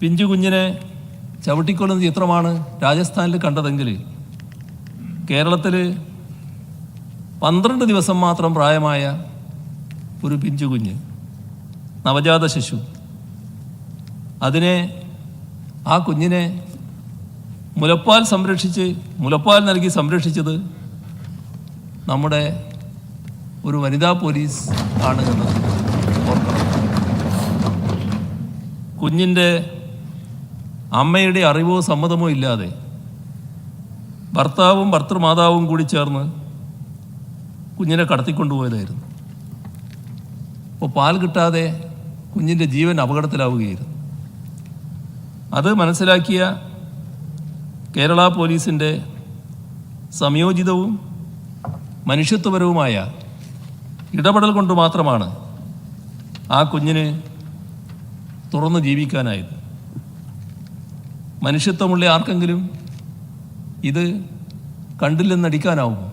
പിഞ്ചു കുഞ്ഞിനെ ചവിട്ടിക്കൊല്ലുന്ന ചിത്രമാണ് രാജസ്ഥാനിൽ കണ്ടതെങ്കിൽ കേരളത്തിൽ പന്ത്രണ്ട് ദിവസം മാത്രം പ്രായമായ ഒരു പിഞ്ചു കുഞ്ഞ് നവജാത ശിശു. അതിനെ ആ കുഞ്ഞിനെ മുലപ്പാൽ സംരക്ഷിച്ച് മുലപ്പാൽ നൽകി സംരക്ഷിച്ചത് നമ്മുടെ ഒരു വനിതാ പോലീസ് ആണ് എന്നത് ഓർക്കണം. കുഞ്ഞിന്റെ അമ്മയുടെ അറിവോ സമ്മതമോ ഇല്ലാതെ ഭർത്താവും ഭർത്തൃമാതാവും കൂടി ചേർന്ന് കുഞ്ഞിനെ കടത്തിക്കൊണ്ടുപോയതായിരുന്നു. അപ്പോൾ പാൽ കിട്ടാതെ കുഞ്ഞിന്റെ ജീവൻ അപകടത്തിലാവുകയായിരുന്നു. അത് മനസ്സിലാക്കിയ കേരള പോലീസിന്റെ സംയോജിതവും മനുഷ്യത്വപരവുമായ ഇടപെടൽ കൊണ്ട് മാത്രമാണ് ആ കുഞ്ഞിന് തുറന്ന് ജീവിക്കാനായത്. മനുഷ്യത്വമുള്ള ആർക്കെങ്കിലും ഇത് കണ്ടില്ലെന്നടിക്കാനാവുമോ